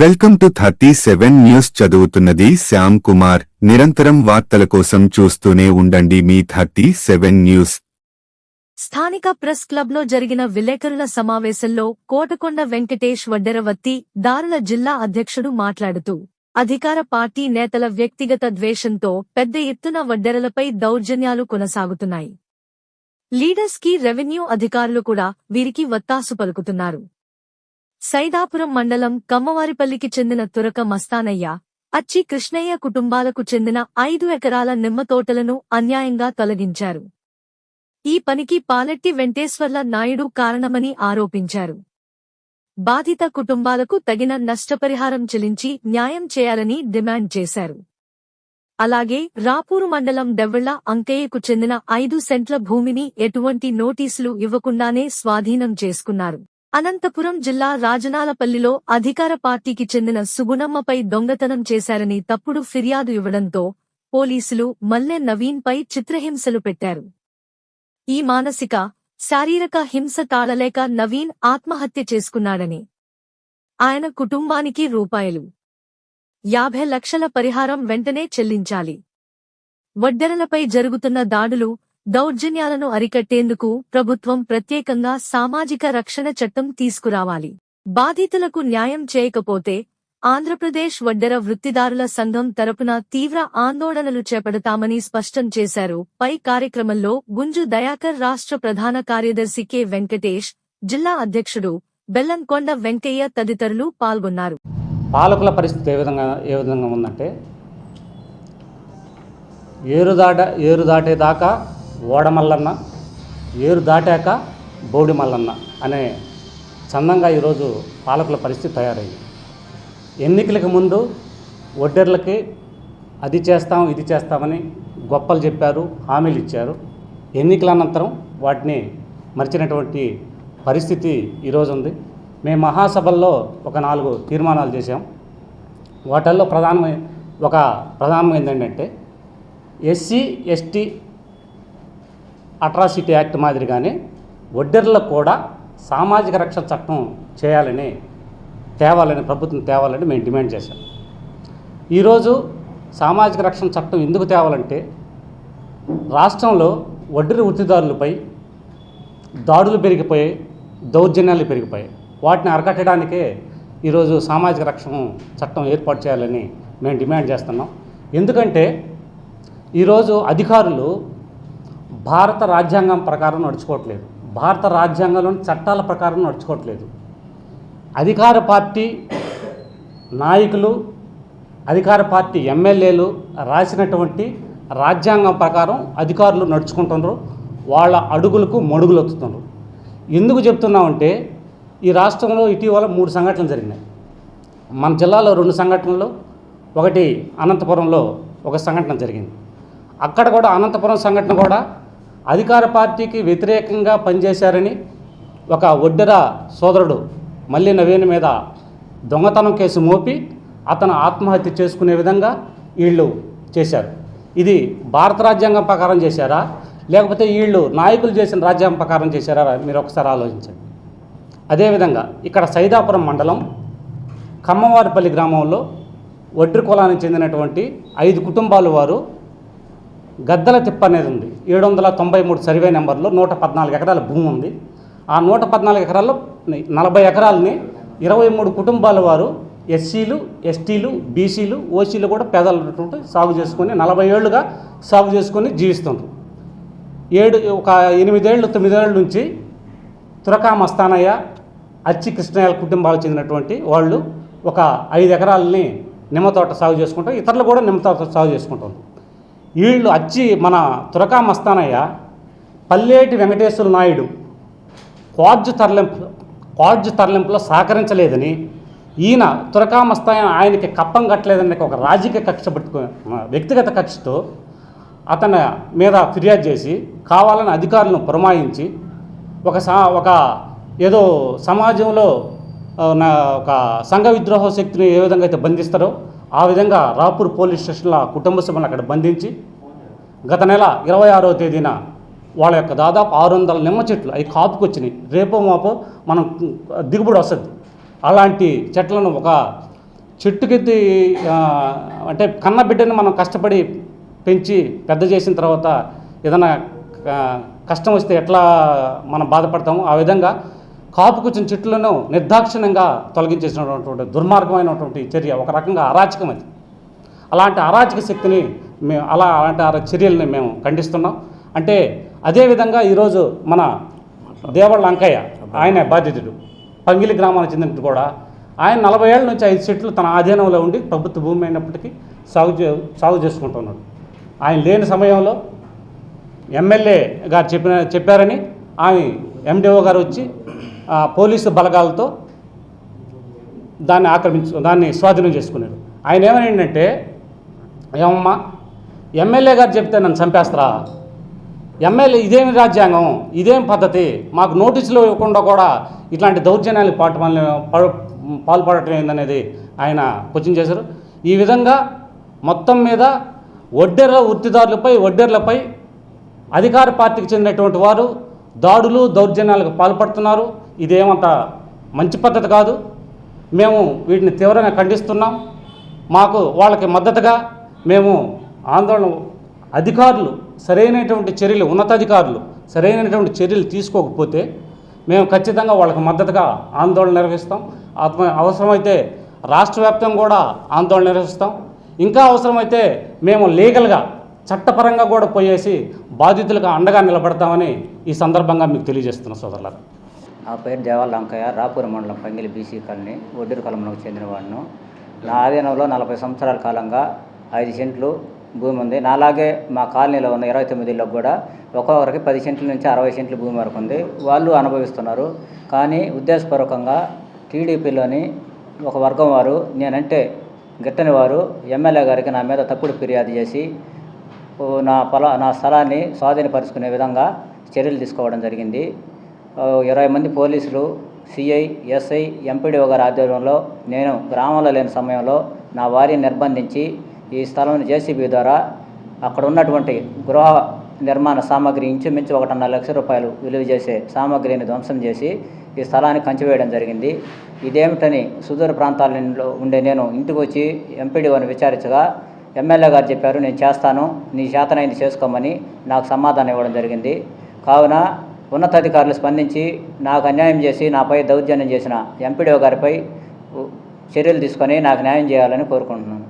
Welcome to thirty seven news చదువుతున్నది శ్యామ్ కుమార్. నిరంతరం వార్తల కోసం చూస్తూనే ఉండండి మీ థర్టీ సెవెన్ న్యూస్. స్థానిక ప్రెస్ క్లబ్లో జరిగిన విలేకరుల సమావేశంలో కోటకొండ వెంకటేష్ వడ్డెరవత్తి దారుల జిల్లా అధ్యక్షుడు మాట్లాడుతూ అధికార పార్టీ నేతల వ్యక్తిగత ద్వేషంతో పెద్ద ఎత్తున వడ్డెరలపై దౌర్జన్యాలు కొనసాగుతున్నాయి. లీడర్స్కి రెవెన్యూ అధికారులు కూడా వీరికి వత్తాసు పలుకుతున్నారు. సైదాపురం మండలం కమ్మవారిపల్లికి చెందిన తురక మస్తానయ్య అచ్చి కృష్ణయ్య కుటుంబాలకు చెందిన ఐదు ఎకరాల నిమ్మ తోటలను అన్యాయంగా తొలగించారు. ఈ పనికి పాలెట్టి వెంకటేశ్వర్ల నాయుడు కారణమని ఆరోపించారు. బాధిత కుటుంబాలకు తగిన నష్టపరిహారం చెల్లించి న్యాయం చేయాలని డిమాండ్ చేశారు. అలాగే రాపూరు మండలం డెవ్వళ్ళ అంకయ్యకు చెందిన ఐదు సెంట్ల భూమిని ఎటువంటి నోటీసులు ఇవ్వకుండానే స్వాధీనం చేసుకున్నారు. అనంతపురం జిల్లా రాజనాలపల్లిలో అధికార పార్టీకి చెందిన సుగుణమ్మపై దొంగతనం చేశారని తప్పుడు ఫిర్యాదు ఇవ్వడంతో పోలీసులు మల్లె నవీన్పై చిత్రహింసలు పెట్టారు. ఈ మానసిక శారీరక హింస తాళలేక నవీన్ ఆత్మహత్య చేసుకున్నాడని. ఆయన కుటుంబానికి రూపాయలు. యాభై లక్షల పరిహారం వెంటనే చెల్లించాలి. వడ్డెరలపై జరుగుతున్న దాడులు దౌర్జన్యాలను అరికట్టేందుకు ప్రభుత్వం ప్రత్యేకంగా సామాజిక రక్షణ చట్టం తీసుకురావాలి. బాధితులకు న్యాయం చేయకపోతే ఆంధ్రప్రదేశ్ వడ్డెర వృత్తిదారుల సంఘం తరపున తీవ్ర ఆందోళనలు చేపడతామని స్పష్టం చేశారు. పై కార్యక్రమంలో గుంజు దయాకర్ రాష్ట్ర ప్రధాన కార్యదర్శి కె వెంకటేష్ జిల్లా అధ్యక్షుడు బెల్లంకొండ వెంకయ్య తదితరులు పాల్గొన్నారు. పాలకుల పరిస్థితి ఏ విధంగా ఏ విధంగా ఉందంటే ఏరు దాట ఏరు దాటేదాకా ఓడమల్లన్న ఏరు దాటాక బౌడి మల్లన్న అనే చందంగా ఈరోజు పాలకుల పరిస్థితి తయారైంది. ఎన్నికలకు ముందు ఒడ్డర్లకి అది చేస్తాం ఇది చేస్తామని గొప్పలు చెప్పారు హామీలు ఇచ్చారు. ఎన్నికల అనంతరం వాటిని మరిచినటువంటి పరిస్థితి ఈరోజు ఉంది. మేము మహాసభల్లో ఒక నాలుగు తీర్మానాలు చేశాం. వాటల్లో ప్రధానమైన ఒక ప్రధానమైనది ఏంటంటే ఎస్సీ ఎస్టీ అట్రాసిటీ యాక్ట్ మాదిరిగానే ఒడ్డెర్లకు కూడా సామాజిక రక్షణ చట్టం చేయాలని తేవాలని ప్రభుత్వం తేవాలని మేము డిమాండ్ చేశాం. ఈరోజు సామాజిక రక్షణ చట్టం ఎందుకు తేవాలంటే రాష్ట్రంలో వడ్డీరి వృత్తిదారులపై దాడులు పెరిగిపోయాయి దౌర్జన్యాలు పెరిగిపోయాయి. వాటిని అరకట్టడానికే ఈరోజు సామాజిక రక్షణ చట్టం ఏర్పాటు చేయాలని మేము డిమాండ్ చేస్తున్నాం. ఎందుకంటే ఈరోజు అధికారులు భారత రాజ్యాంగం ప్రకారం నడుచుకోవట్లేదు. భారత రాజ్యాంగంలోని చట్టాల ప్రకారం నడుచుకోవట్లేదు. అధికార పార్టీ నాయకులు అధికార పార్టీ ఎమ్మెల్యేలు రాసినటువంటి రాజ్యాంగం ప్రకారం అధికారులు నడుచుకుంటున్నారు. వాళ్ళ అడుగులకు మడుగులు వస్తున్నారు ఎందుకు చెప్తున్నామంటే ఈ రాష్ట్రంలో ఇటీవల మూడు సంఘటనలు జరిగినాయి. మన జిల్లాలో రెండు సంఘటనలు ఒకటి అనంతపురంలో ఒక సంఘటన జరిగింది. అక్కడ కూడా అనంతపురం సంఘటన కూడా అధికార పార్టీకి వ్యతిరేకంగా పనిచేశారని ఒక ఒడ్డెర సోదరుడు మళ్ళీ నవీన్ మీద దొంగతనం కేసు మోపి అతను ఆత్మహత్య చేసుకునే విధంగా వీళ్ళు చేశారు. ఇది భారత రాజ్యాంగం ప్రకారం చేశారా? లేకపోతే వీళ్ళు నాయకులు చేసిన రాజ్యాంగం ప్రకారం చేశారా? మీరు ఒకసారి ఆలోచించండి. అదేవిధంగా ఇక్కడ సైదాపురం మండలం ఖమ్మవారిపల్లి గ్రామంలో ఒడ్రి కులానికి చెందినటువంటి ఐదు కుటుంబాల వారు గద్దల తిప్ప అనేది ఉంది. ఏడు వందల తొంభై మూడు సర్వే నెంబర్లో నూట పద్నాలుగు ఎకరాల భూమి ఉంది. ఆ నూట పద్నాలుగు ఎకరాల్లో నలభై ఎకరాలని ఇరవై మూడు కుటుంబాల వారు ఎస్సీలు ఎస్టీలు బీసీలు ఓసీలు కూడా పేదలు సాగు చేసుకొని నలభై ఏళ్ళుగా సాగు చేసుకొని జీవిస్తుంది ఏడు ఒక ఎనిమిదేళ్ళు తొమ్మిదేళ్ళ నుంచి తురకా మస్తానయ్య అచ్చి కృష్ణయ్య కుటుంబాలకు చెందినటువంటి వాళ్ళు ఒక ఐదు ఎకరాలని నిమ్మ తోట సాగు చేసుకుంటారు ఇతరులు కూడా నిమ్మ తోట సాగు చేసుకుంటారు వీళ్ళు అచ్చి మన తురకా మస్తానయ్య పల్లేటి వెంకటేశ్వర నాయుడు క్వార్జ్ తరలింపు క్వాడ్జు తరలింపులో సహకరించలేదని ఈయన తురకా మస్తాయన ఆయనకి కప్పం కట్టలేదని ఒక రాజకీయ కక్ష పెట్టుకుని వ్యక్తిగత కక్షతో అతని మీద ఫిర్యాదు చేసి కావాలని అధికారులను పురమాయించి ఒక సా ఒక ఏదో సమాజంలో నా ఒక సంఘ విద్రోహ శక్తిని ఏ విధంగా అయితే బంధిస్తారో ఆ విధంగా రాపూర్ పోలీస్ స్టేషన్లో కుటుంబ సభ్యులను అక్కడ బంధించి గత నెల ఇరవై ఆరవ తేదీన వాళ్ళ యొక్క దాదాపు ఆరు వందల నిమ్మ చెట్లు అవి కాపుకొచ్చినాయి రేపో మాపో మనం దిగుబడి వస్తుంది. అలాంటి చెట్లను ఒక చెట్టుకెత్తి అంటే కన్న బిడ్డని మనం కష్టపడి పెంచి పెద్ద చేసిన తర్వాత ఏదైనా కష్టం వస్తే ఎట్లా మనం బాధపడతామో ఆ విధంగా కాపుకొచ్చిన చెట్లను నిర్దాక్షిణ్యంగా తొలగించేసినటువంటి దుర్మార్గమైనటువంటి చర్య ఒక రకంగా అరాచకం అది. అలాంటి అరాచక శక్తిని మేము అలా అలాంటి చర్యల్ని మేము ఖండిస్తున్నాం. అంటే అదేవిధంగా ఈరోజు మన దేవళ్ళ అంకయ్య ఆయన బాధితుడు పంగిలి గ్రామానికి చెందినట్టు కూడా. ఆయన నలభై ఏళ్ళ నుంచి ఐదు చెట్లు తన ఆధీనంలో ఉండి ప్రభుత్వ భూమి అయినప్పటికీ సాగు చే సాగు చేసుకుంటున్నాడు ఆయన లేని సమయంలో ఎమ్మెల్యే గారు చెప్పిన చెప్పారని ఆమె ఎండిఓ గారు వచ్చి పోలీసు బలగాలతో దాన్ని ఆక్రమించు దాన్ని స్వాధీనం చేసుకున్నాడు. ఆయన ఏమైందంటే ఏమమ్మా ఎమ్మెల్యే గారు చెప్తే నన్ను చంపేస్తారా? ఎమ్మెల్యే ఇదేమి రాజ్యాంగం ఇదేం పద్ధతి? మాకు నోటీసులు ఇవ్వకుండా కూడా ఇట్లాంటి దౌర్జన్యాలు పాటు పాల్పడటం ఏందనేది ఆయన క్వశ్చన్ చేశారు. ఈ విధంగా మొత్తం మీద వడ్డెర్ల వృత్తిదారులపై వడ్డెర్లపై అధికార పార్టీకి చెందినటువంటి వారు దాడులు దౌర్జన్యాలకు పాల్పడుతున్నారు. ఇదేమంత మంచి పద్ధతి కాదు. మేము వీటిని తీవ్రంగా ఖండిస్తున్నాం. మాకు వాళ్ళకి మద్దతుగా మేము ఆందోళన అధికారులు సరైనటువంటి చర్యలు ఉన్నతాధికారులు సరైనటువంటి చర్యలు తీసుకోకపోతే మేము ఖచ్చితంగా వాళ్ళకి మద్దతుగా ఆందోళన నిర్వహిస్తాం. ఆత్మ అవసరమైతే రాష్ట్ర వ్యాప్తంగా కూడా ఆందోళన నిర్వహిస్తాం. ఇంకా అవసరమైతే మేము లీగల్గా చట్టపరంగా కూడా పోయేసి బాధితులకు అండగా నిలబడతామని ఈ సందర్భంగా మీకు తెలియజేస్తున్నాం సోదరులారా. ఆ పేరు దేవాలంకయ్య రాపూర్ మండలం పంగిలి బీసీ కాలనీ ఒడ్డూరు కలంలోకి చెందినవాడును. నా ఆధీనంలో నలభై సంవత్సరాల కాలంగా ఐదు సెంట్లు భూమి ఉంది. నాలాగే మా కాలనీలో ఉన్న ఇరవై తొమ్మిదిలో కూడా ఒక్కొక్కరికి పది సెంట్ల నుంచి అరవై సెంట్ల భూమి వరకు ఉంది. వాళ్ళు అనుభవిస్తున్నారు. కానీ ఉద్దేశపూర్వకంగా టీడీపీలోని ఒక వర్గం వారు నేనంటే గిట్టని వారు ఎమ్మెల్యే గారికి నా మీద తప్పుడు ఫిర్యాదు చేసి నా పొల నా స్థలాన్ని స్వాధీనపరుచుకునే విధంగా చర్యలు తీసుకోవడం జరిగింది. ఇరవై మంది పోలీసులు సిఐ ఎస్ఐ ఎంపీడీఓ గారి ఆధ్వర్యంలో నేను గ్రామంలో లేని సమయంలో నా వారిని నిర్బంధించి ఈ స్థలం జేసీబీ ద్వారా అక్కడ ఉన్నటువంటి గృహ నిర్మాణ సామాగ్రి ఇంచుమించు ఒకటిన్నర లక్ష రూపాయలు విలువ చేసే సామాగ్రిని ధ్వంసం చేసి ఈ స్థలాన్ని కంచివేయడం జరిగింది. ఇదేమిటని సుదూర ప్రాంతాలలో ఉండే నేను ఇంటికి వచ్చి ఎంపీడీఓని విచారించగా ఎమ్మెల్యే గారు చెప్పారు నేను చేస్తాను నీ చేతనైంది చేసుకోమని నాకు సమాధానం ఇవ్వడం జరిగింది. కావున ఉన్నతాధికారులు స్పందించి నాకు అన్యాయం చేసి నాపై దౌర్జన్యం చేసిన ఎంపీడీఓ గారిపై చర్యలు తీసుకొని నాకు న్యాయం చేయాలని కోరుకుంటున్నాను.